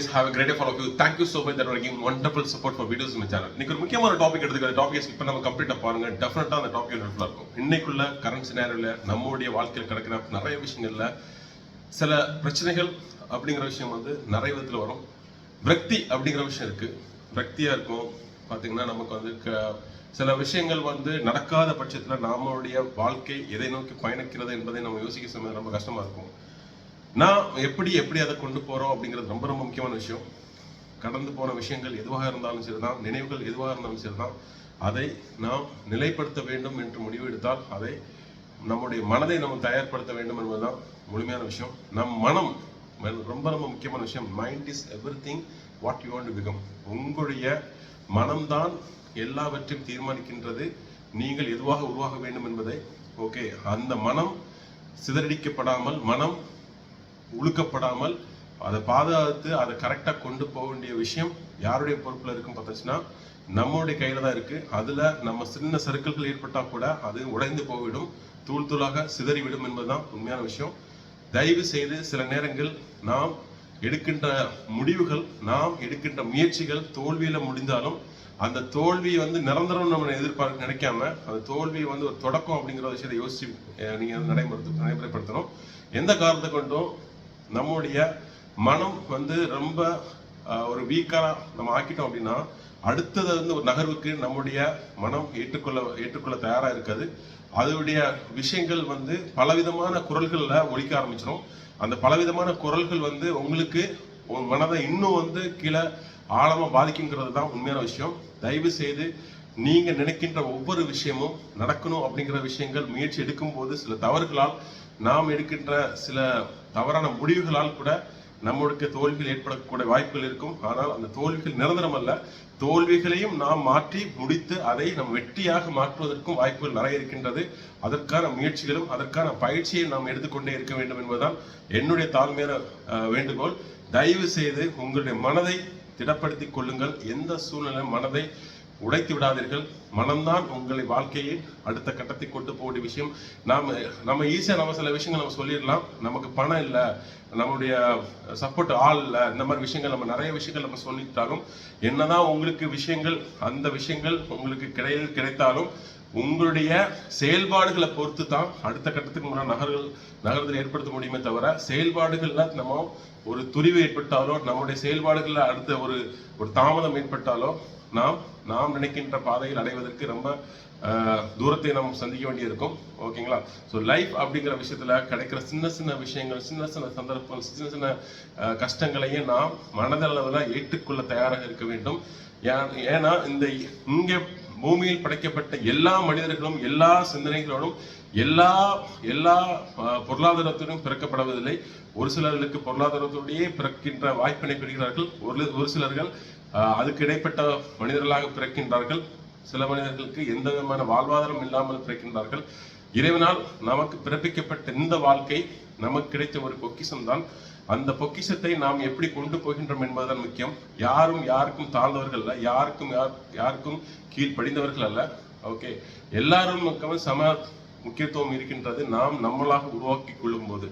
Always have a great day for you of you. Thank you so much that are giving wonderful இன்னைக்கு ஒரு முக்கியமான topic எடுத்துக்கிற topic இப்போ நம்ம கம்ப்ளீட்டாக பாருங்க. டெஃபினட்டாக அந்த டாபிக் ஹெல்ப்ஃபுல்லாக இருக்கும். இன்னைக்குள்ள கரண்ட் சினாரியில் நம்மளுடைய வாழ்க்கையில் கிடக்கிற நிறைய விஷயங்கள்ல சில பிரச்சனைகள் அப்படிங்கிற விஷயம் வந்து நிறைய விதத்துல வரும். விரக்தி அப்படிங்கிற விஷயம் இருக்கு. விரக்தியாக இருக்கும். பாத்தீங்கன்னா நமக்கு வந்து க- சில விஷயங்கள் வந்து நடக்காத பட்சத்துல நம்மளுடைய வாழ்க்கை எதை நோக்கி பயணிக்கிறது என்பதை நம்ம யோசிக்க சமயம் ரொம்ப கஷ்டமா இருக்கும். நான் எப்படி எப்படி அதை கொண்டு போகிறோம் அப்படிங்கிறது ரொம்ப ரொம்ப முக்கியமான விஷயம். கடந்து போன விஷயங்கள் எதுவாக இருந்தாலும் சரிதான் நினைவுகள் எதுவாக இருந்தாலும் சரிதான். அதை நாம் நிலைப்படுத்த வேண்டும் என்று முடிவு எடுத்தால் அதை நம்முடைய மனதை நம்ம தயார்படுத்த வேண்டும் என்பதுதான் முழுமையான விஷயம். நம் மனம் ரொம்ப ரொம்ப முக்கியமான விஷயம். Mind is everything what you want become உங்களுடைய மனம்தான் எல்லாவற்றையும் தீர்மானிக்கின்றது. நீங்கள் எதுவாக உருவாக வேண்டும் என்பதை ஓகே அந்த மனம் சிதறடிக்கப்படாமல் மனம் உழுக்கப்படாமல் அதை பாதுகாத்து அதை கரெக்டாக கொண்டு போக வேண்டிய விஷயம் யாருடைய பொறுப்பில் இருக்கும் பார்த்துச்சுன்னா நம்மளுடைய கையில் தான் இருக்குது அதில் நம்ம சின்ன சறுக்கல்கள் ஏற்பட்டால் கூட அது உடைந்து போய்விடும். தூள் தூளாக சிதறிவிடும் என்பதுதான் உண்மையான விஷயம். தயவு செய்து சில நேரங்கள் நாம் எடுக்கின்ற முடிவுகள் நாம் எடுக்கின்ற முயற்சிகள் தோல்வியில் முடிந்தாலும் அந்த தோல்வியை வந்து நிரந்தரம் நம்ம எதிர்பார்க்க நினைக்காம அந்த தோல்வியை வந்து ஒரு தொடக்கம் அப்படிங்கிற விஷயத்தை யோசிச்சு நீங்கள் நடைமுறை நடைமுறைப்படுத்தணும். எந்த காரணத்தை கொண்டும் நம்முடைய மனம் வந்து ரொம்ப ஒரு வீக்காக நம்ம ஆக்கிட்டோம் அப்படின்னா அடுத்தது வந்து ஒரு நகர்வுக்கு நம்முடைய மனம் ஏற்றுக்கொள்ள ஏற்றுக்கொள்ள தயாராக இருக்காது. அதனுடைய விஷயங்கள் வந்து பலவிதமான குரல்களில் ஒழிக்க ஆரம்பிச்சிடும் அந்த பலவிதமான குரல்கள் வந்து உங்களுக்கு உங்க மனதை இன்னும் வந்து கீழே ஆழமாக பாதிக்குங்கிறது தான் உண்மையான விஷயம். தயவு செய்து நீங்கள் நினைக்கின்ற ஒவ்வொரு விஷயமும் நடக்கணும் அப்படிங்கிற விஷயங்கள் முயற்சி எடுக்கும்போது சில தவறுகளால் நாம் எடுக்கின்ற சில தவறான முடிவுகளால் கூட நம்மளுக்கு தோல்விகள் ஏற்படக்கூடிய வாய்ப்புகள் இருக்கும். ஆனால் அந்த தோல்விகள் நிரந்தரம் அல்ல. தோல்விகளையும் நாம் மாற்றி முடித்து அதை நம் வெற்றியாக மாற்றுவதற்கும் வாய்ப்புகள் நிறைய இருக்கின்றது. அதற்கான முயற்சிகளும் அதற்கான பயிற்சியை நாம் எடுத்துக்கொண்டே இருக்க வேண்டும் என்பதுதான் என்னுடைய தாழ்மையான வேண்டுகோள். தயவு செய்து உங்களுடைய மனதை திடப்படுத்திக் கொள்ளுங்கள். எந்த சூழ்நிலை மனதை உடைத்து விடாதீர்கள். மனம்தான் உங்களை வாழ்க்கையை அடுத்த கட்டத்தை கொண்டு போகக்கூடிய விஷயம். நாம் நம்ம ஈஸியாக நம்ம சில விஷயங்கள் நம்ம சொல்லிடலாம். நமக்கு பணம் இல்லை நம்மளுடைய சப்போர்ட் ஆள் இல்லை இந்த மாதிரி விஷயங்கள் நம்ம நிறைய விஷயங்கள் நம்ம சொல்லிட்டாலும் என்னதான் உங்களுக்கு விஷயங்கள் அந்த விஷயங்கள் உங்களுக்கு கிடை கிடைத்தாலும் உங்களுடைய செயல்பாடுகளை பொறுத்து தான் அடுத்த கட்டத்துக்கு முன்னாடி நகர்கள் நகரத்தில் ஏற்படுத்த முடியுமே தவிர செயல்பாடுகள்ல நம்ம ஒரு துரிவு ஏற்பட்டாலோ நம்முடைய செயல்பாடுகளில் அடுத்த ஒரு ஒரு தாமதம் ஏற்பட்டாலோ நாம் நாம் நினைக்கின்ற பாதையில் அடைவதற்கு ரொம்ப தூரத்தை நாம் சந்திக்க வேண்டியிருக்கும். ஓகேங்களா? ஸோ லைஃப் அப்படிங்கிற விஷயத்துல கிடைக்கிற சின்ன சின்ன விஷயங்கள் சின்ன சின்ன சந்தர்ப்பங்கள் சின்ன சின்ன கஷ்டங்களையும் நாம் மனதளவில் ஏற்றுக்கொள்ள தயாராக இருக்க வேண்டும். ஏன்னா இந்த இங்கே பூமியில் படைக்கப்பட்ட எல்லா மனிதர்களும் எல்லா சிந்தனைகளோடும் எல்லா எல்லா ஆஹ், பொருளாதாரத்துடன் பிறக்கப்படுவதில்லை. ஒரு சிலர்களுக்கு பொருளாதாரத்தோடையே பிறக்கின்ற வாய்ப்பினை பெறுகிறார்கள். ஒரு ஒரு சிலர்கள் அதுக்கு இடைப்பட்ட மனிதர்களாக பிறக்கின்றார்கள். சில மனிதர்களுக்கு எந்த விதமான வாழ்வாதாரம் இல்லாமல் பிறக்கின்றார்கள். இறைவனால் நமக்கு பிறப்பிக்கப்பட்ட இந்த வாழ்க்கை நமக்கு கிடைத்த ஒரு பொக்கிஷம் தான் அந்த பொக்கிஷத்தை நாம் எப்படி கொண்டு போகின்றோம் என்பதுதான் முக்கியம். யாரும் யாருக்கும் தாழ்ந்தவர்கள் அல்ல யாருக்கும் யார் யாருக்கும் கீழ்ப்படிந்தவர்கள் அல்ல. ஓகே. எல்லாரும் மக்களும் சம முக்கியத்துவம் இருக்கின்றது நாம் நம்மளாக உருவாக்கி கொள்ளும் போது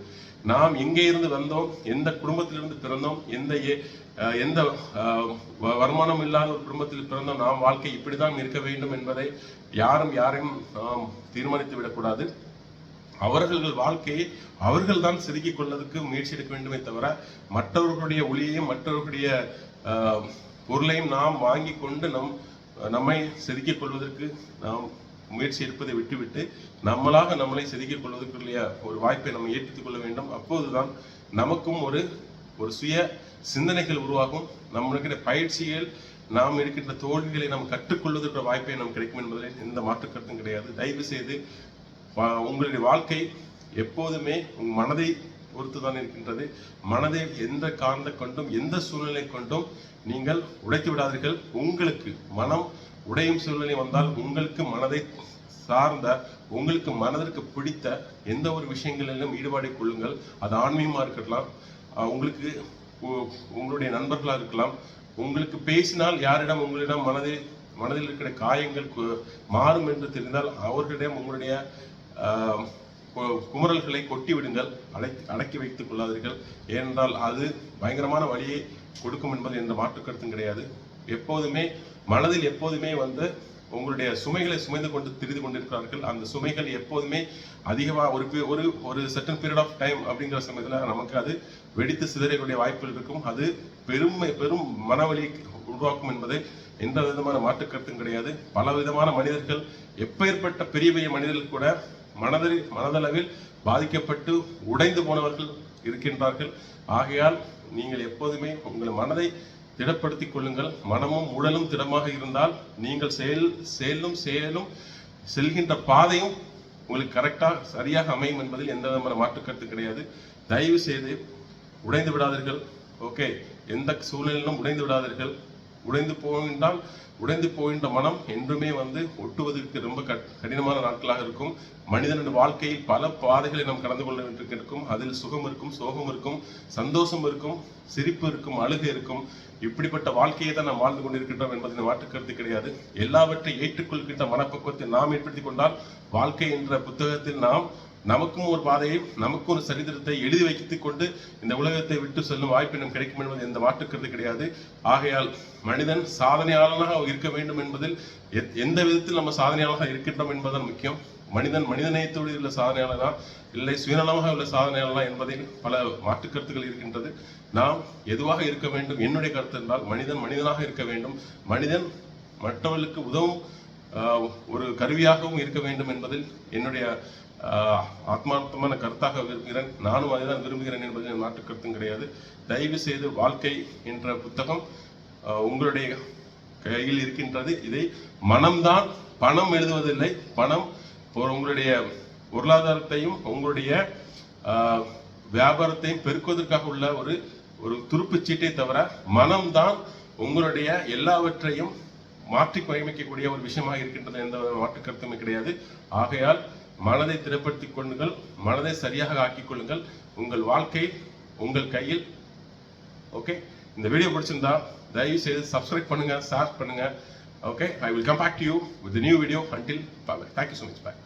நாம் எங்கே இருந்து வந்தோம் எந்த குடும்பத்திலிருந்து பிறந்தோம் எந்த ஏ- எந்த அஹ், வருமானம் இல்லாத ஒரு குடும்பத்தில் பிறந்தோம் நாம் வாழ்க்கை இப்படிதான் இருக்க வேண்டும் என்பதை யாரும் யாரையும் நாம் தீர்மானித்து விடக்கூடாது. அவர்கள் வாழ்க்கையை அவர்கள் தான் செதுக்கிக் கொள்வதற்கு முயற்சி எடுக்க வேண்டுமே தவிர மற்றவர்களுடைய ஒளியையும் மற்றவர்களுடைய பொருளையும் நாம் வாங்கி கொண்டு நம் நம்மை செதுக்கிக் கொள்வதற்கு நாம் முயற்சி எடுப்பதை விட்டுவிட்டு நம்மளாக நம்மளை செதுக்கிக் கொள்வதற்குரிய ஒரு வாய்ப்பை நம்ம ஏற்றுக் கொள்ள வேண்டும். அப்போதுதான் நமக்கும் ஒரு ஒரு சுய சிந்தனைகள் உருவாகும். நம்மளுடைய பயிற்சிகள் நாம் இருக்கின்ற தோல்விகளை நாம் கற்றுக்கொள்வதற்கு வாய்ப்பை நாம் கிடைக்கும் என்பதில் எந்த மாற்று கருத்தும் கிடையாது. தயவு செய்து உங்களுடைய வாழ்க்கை எப்போதுமே உங்கள் மனதை பொறுத்து தான் இருக்கின்றது. மனதை எந்த காரணத்தை கொண்டும் எந்த சூழ்நிலை கொண்டும் நீங்கள் உடைத்து விடாதீர்கள். உங்களுக்கு மனம் உடையும் சூழ்நிலை வந்தால் உங்களுக்கு மனதை சார்ந்த உங்களுக்கு மனதிற்கு பிடித்த எந்த ஒரு விஷயங்களிலும் ஈடுபாடை கொள்ளுங்கள். அது ஆன்மீகமாக இருக்கலாம். உங்களுக்கு உ- உங்களுடைய நண்பர்களாக இருக்கலாம். உங்களுக்கு பேசினால் யாரிடம் உங்களிடம் மனதில் மனதில் இருக்கிற காயங்கள் கு- மாறும் என்று தெரிந்தால் அவர்களிடம் உங்களுடைய குமரல்களை கு- குமுறல்களை கொட்டி விடுங்கள். அடக்கி அடக்கி வைத்துக் கொள்ளாதீர்கள். ஏனென்றால் அது பயங்கரமான வழியை கொடுக்கும் என்பது எந்த மாற்று கருத்தும் கிடையாது. எப்போதுமே மனதில் எப்போதுமே வந்து உங்களுடைய சுமைகளை சுமைந்து கொண்டு திரிந்து கொண்டிருக்கிறார்கள். அந்த சுமைகள் எப்போதுமே அதிகமாக ஒரு ஒரு ஒரு செட்டன் பீரியட் ஆஃப் டைம் அப்படிங்கிற சமயத்தில் நமக்கு அது வெடித்து சிதறக்கூடிய வாய்ப்புகள் இருக்கும். அது பெருமை பெரும் மனவலி உருவாக்கும் என்பது எந்த விதமான மாற்று கருத்தும் கிடையாது. பல விதமான மனிதர்கள் எப்பேற்பட்ட பெரிய பெரிய மனிதர்கள் கூட மனதில் மனதளவில் பாதிக்கப்பட்டு உடைந்து போனவர்கள் இருக்கின்றார்கள். ஆகையால் நீங்கள் எப்போதுமே உங்கள் மனதை திடப்படுத்திக் கொள்ளுங்கள். மனமும் உடலும் திடமாக இருந்தால் நீங்கள் செயல் செயலும் செயலும் செல்கின்ற பாதையும் உங்களுக்கு கரெக்டாக சரியாக அமையும் என்பதில் எந்த விதமான மாற்று கருத்து கிடையாது. தயவு செய்து உடைந்து விடாதீர்கள். ஓகே எந்த சூழ்நிலையிலும் உடைந்து விடாதீர்கள். உடைந்து போகின்றால் உடைந்து போகின்ற மனம் என்றுமே வந்து ஒட்டுவதற்கு ரொம்ப கட்- கடினமான நாட்களாக இருக்கும். மனிதனின் வாழ்க்கையில் பல பாதைகளை நாம் கடந்து கொள்ள வேண்டியிருக்கும். அதில் சுகம் இருக்கும் சோகம் இருக்கும் சந்தோஷம் இருக்கும் சிரிப்பு இருக்கும் அழுகை இருக்கும். இப்படிப்பட்ட வாழ்க்கையை தான் நாம் வாழ்ந்து கொண்டிருக்கின்றோம் என்பதில் மாற்று கருத்து கிடையாது. எல்லாவற்றை ஏற்றுக்கொள்கின்ற மனப்பக்குவத்தை நாம் ஏற்படுத்திக் கொண்டால் வாழ்க்கை என்ற புத்தகத்தில் நாம் நமக்கும் ஒரு பாதையை நமக்கும் ஒரு சரித்திரத்தை எழுதி வைத்துக் கொண்டு இந்த உலகத்தை விட்டு செல்லும் வாய்ப்பு நமக்கு கிடைக்கும் என்பது எந்த மாற்றுக்கிறது கிடையாது. ஆகையால் மனிதன் சாதனையாளனாக இருக்க வேண்டும் என்பதில் எத்- எந்த விதத்தில் நம்ம சாதனையாளராக இருக்கின்றோம் என்பதுதான் முக்கியம். மனிதன் மனிதநேயத்தோடு உள்ள சாதனையாளனா இல்லை சுயநலமாக உள்ள சாதனையாளனா என்பதில் பல மாற்று கருத்துக்கள் இருக்கின்றது. நாம் எதுவாக இருக்க வேண்டும்? என்னுடைய கருத்து என்றால் மனிதன் மனிதனாக இருக்க வேண்டும். மனிதன் மற்றவர்களுக்கு உதவும் ஒரு கருவியாகவும் இருக்க வேண்டும் என்பதில் என்னுடைய ஆத்மார்த்தமான கருத்தாக விரும்புகிறேன். நானும் அதைதான் விரும்புகிறேன் என்பது மாற்று கருத்தும் கிடையாது. தயவு செய்து வாழ்க்கை என்ற புத்தகம் உங்களுடைய கையில் இருக்கின்றது. இதை மனம்தான் பணம் எழுதுவதில்லை. பணம் உங்களுடைய பொருளாதாரத்தையும் உங்களுடைய வியாபாரத்தையும் பெருக்குவதற்காக உள்ள ஒரு ஒரு துருப்பு சீட்டை தவிர மனம்தான் உங்களுடைய எல்லாவற்றையும் மாற்றி பயமிக்கக்கூடிய ஒரு விஷயமாக இருக்கின்றது எந்த மாற்று கருத்துமே கிடையாது. ஆகையால் மனதை திடப்படுத்திக் கொள்ளுங்கள் மனதை சரியாக ஆக்கிக் கொள்ளுங்கள். உங்கள் வாழ்க்கை உங்கள் கையில். ஓகே இந்த வீடியோ பிடிச்சிருந்தா தயவு செய்து சப்ஸ்கிரைப் பண்ணுங்க. ஷேர் பண்ணுங்க okay I will come back to you with new video until bye thank you so much bye